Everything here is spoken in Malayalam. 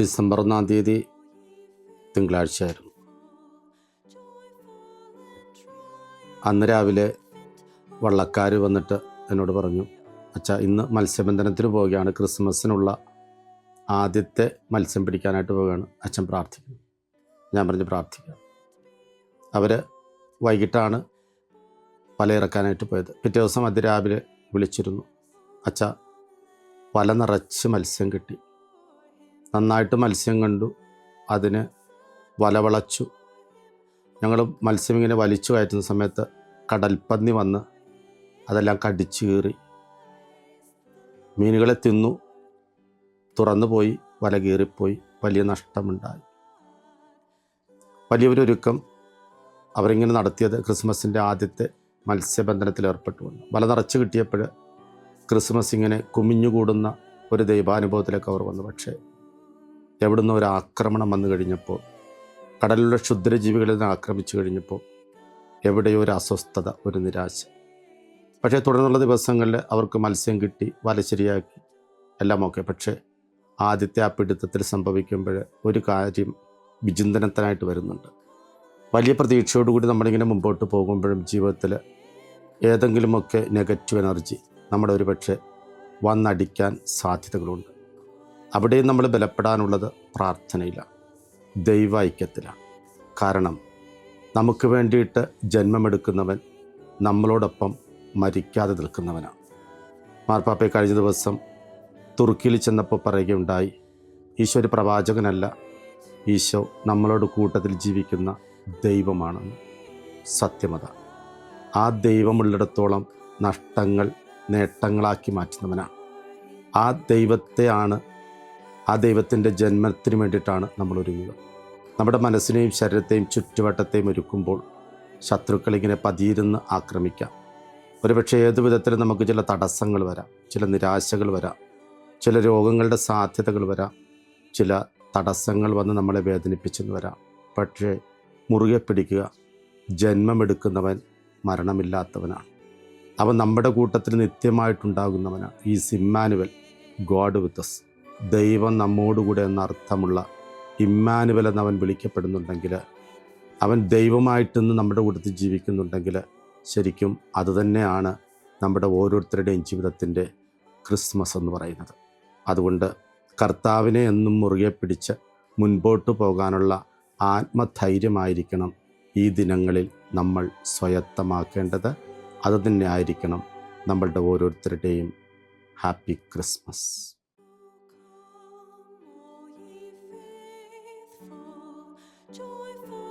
ഡിസംബർ ഒന്നാം തീയതി തിങ്കളാഴ്ചയായിരുന്നു. അന്ന് രാവിലെ വള്ളക്കാർ വന്നിട്ട് എന്നോട് പറഞ്ഞു അച്ഛാ ഇന്ന് മത്സ്യബന്ധനത്തിന് പോവുകയാണ്. ക്രിസ്മസിനുള്ള ആദ്യത്തെ മത്സ്യം പിടിക്കാനായിട്ട് പോവുകയാണ്. അച്ഛൻ പ്രാർത്ഥിക്കുന്നു. ഞാൻ പറഞ്ഞ് പ്രാർത്ഥിക്കുക അവർ വൈകിട്ടാണ് വല ഇറക്കാനായിട്ട് പോയത്. പിറ്റേ ദിവസം അതിരാവിലെ വിളിച്ചിരുന്നു. അച്ഛ വല നിറച്ച് മത്സ്യം കിട്ടി. നന്നായിട്ട് മത്സ്യം കണ്ടു. അതിന് വല വളച്ചു ഞങ്ങൾ മത്സ്യം ഇങ്ങനെ വലിച്ചു കയറ്റുന്ന സമയത്ത് കടൽപ്പന്നി വന്ന് അതെല്ലാം കടിച്ചു കീറി. മീനുകളെ തിന്നു. തുറന്നു പോയി വല കീറിപ്പോയി. വലിയ നഷ്ടമുണ്ടായി. വലിയൊരൊരുക്കം അവരിങ്ങനെ നടത്തിയത് ക്രിസ്മസിന്റെ ആദ്യത്തെ മത്സ്യബന്ധനത്തിൽ ഏർപ്പെട്ടു വന്നു. വല നിറച്ച് കിട്ടിയപ്പോൾ ക്രിസ്മസ് ഇങ്ങനെ കുമിഞ്ഞുകൂടുന്ന ഒരു ദൈവാനുഭവത്തിലേക്ക് അവർ വന്നു. പക്ഷേ എവിടുന്ന് ഒരു ആക്രമണം വന്നു കഴിഞ്ഞപ്പോൾ കടലിലുള്ള ക്ഷുദ്രജീവികളിൽ നിന്ന് ആക്രമിച്ചു കഴിഞ്ഞപ്പോൾ എവിടെയോ ഒരു അസ്വസ്ഥത ഒരു നിരാശ. പക്ഷേ തുടർന്നുള്ള ദിവസങ്ങളിൽ അവർക്ക് മത്സ്യം കിട്ടി വല ശരിയാക്കി എല്ലാം ഓക്കെ. പക്ഷേ ആദ്യത്തെ ആ പിടുത്തത്തിൽ സംഭവിക്കുമ്പോൾ ഒരു കാര്യം വിചിന്തനത്തിനായിട്ട് വരുന്നുണ്ട്. വലിയ പ്രതീക്ഷയോടുകൂടി നമ്മളിങ്ങനെ മുമ്പോട്ട് പോകുമ്പോഴും ജീവിതത്തിൽ ഏതെങ്കിലുമൊക്കെ നെഗറ്റീവ് എനർജി നമ്മുടെ ഒരു പക്ഷേ വന്നടിക്കാൻ സാധ്യതകളുണ്ട്. അവിടെയും നമ്മൾ ബലപ്പെടാനുള്ളത് പ്രാർത്ഥനയിലാണ് ദൈവ ഐക്യത്തിലാണ് കാരണം നമുക്ക് വേണ്ടിയിട്ട് ജന്മമെടുക്കുന്നവൻ നമ്മളോടൊപ്പം മരിക്കാതെ നിൽക്കുന്നവനാണ്. മാർപ്പാപ്പയെ കഴിഞ്ഞ ദിവസം തുർക്കിയിൽ ചെന്നപ്പോൾ പറയുകയുണ്ടായി ഈശോ ഒരു പ്രവാചകനല്ല ഈശോ നമ്മളോട് കൂട്ടത്തിൽ ജീവിക്കുന്ന ദൈവമാണെന്ന്. സത്യമത ആ ദൈവമുള്ളിടത്തോളം നഷ്ടങ്ങൾ നേട്ടങ്ങളാക്കി മാറ്റുന്നവനാണ്. ആ ദൈവത്തെയാണ് ആ ദൈവത്തിന്റെ ജന്മത്തിന് വേണ്ടിയിട്ടാണ് നമ്മൾ ഒരുങ്ങുക നമ്മുടെ മനസ്സിനെയും ശരീരത്തെയും ചുറ്റുവട്ടത്തെയും ഒരുക്കുമ്പോൾ ശത്രുക്കളിങ്ങനെ പതിയിരുന്ന് ആക്രമിക്കാം. ഒരുപക്ഷെ ഏതു വിധത്തിലും നമുക്ക് ചില തടസ്സങ്ങൾ വരാം ചില നിരാശകൾ വരാം ചില രോഗങ്ങളുടെ സാധ്യതകൾ വരാം ചില തടസ്സങ്ങൾ വന്ന് നമ്മളെ വേദനിപ്പിച്ചെന്ന് വരാം. പക്ഷേ മുറുകെ പിടിക്കുക ജന്മമെടുക്കുന്നവൻ മരണമില്ലാത്തവനാണ്. അവൻ നമ്മുടെ കൂട്ടത്തിൽ നിത്യമായിട്ടുണ്ടാകുന്നവനാണ്. ഈ സിമ്മാനുവൽ ഗോഡ് വിത്ത് ദൈവം നമ്മോടുകൂടെ എന്ന അർത്ഥമുള്ള ഇമ്മാനുവൽ എന്നവൻ വിളിക്കപ്പെടുന്നുണ്ടെങ്കിൽ അവൻ ദൈവമായിട്ടിന്ന് നമ്മുടെ കൂട്ടത്തിൽ ജീവിക്കുന്നുണ്ടെങ്കിൽ ശരിക്കും അതുതന്നെയാണ് നമ്മുടെ ഓരോരുത്തരുടെയും ജീവിതത്തിന്റെ ക്രിസ്മസ് എന്ന് പറയുന്നത്. അതുകൊണ്ട് കർത്താവിനെ എന്നും മുറുകെ പിടിച്ച് മുൻപോട്ട് പോകാനുള്ള ആത്മധൈര്യമായിരിക്കണം ഈ ദിനങ്ങളിൽ നമ്മൾ സ്വയത്തമാക്കേണ്ടത്. അത് തന്നെ ആയിരിക്കണം നമ്മളുടെ ഓരോരുത്തരുടെയും ഹാപ്പി ക്രിസ്മസ്. 再苦。